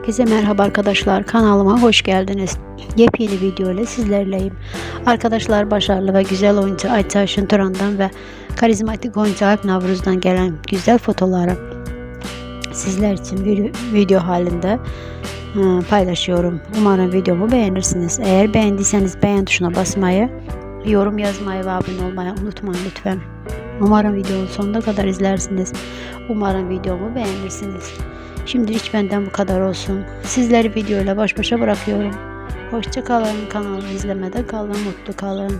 Herkese merhaba arkadaşlar. Kanalıma hoş geldiniz. Yepyeni video ile sizlerleyim. Arkadaşlar başarılı ve güzel oyuncu Ayça Şunturan'dan ve karizmatik oyuncu Alp Navruz'dan gelen güzel fotoları sizler için bir video halinde e, paylaşıyorum. Umarım videomu beğenirsiniz. Eğer beğendiyseniz beğen tuşuna basmayı, yorum yazmayı ve abone olmayı unutmayın lütfen. Umarım videonun sonuna kadar izlersiniz. Umarım videomu beğenirsiniz. Şimdilik benden bu kadar olsun. Sizleri videoyla baş başa bırakıyorum. Hoşçakalın. Kanalımı izlemede kalın. Mutlu kalın.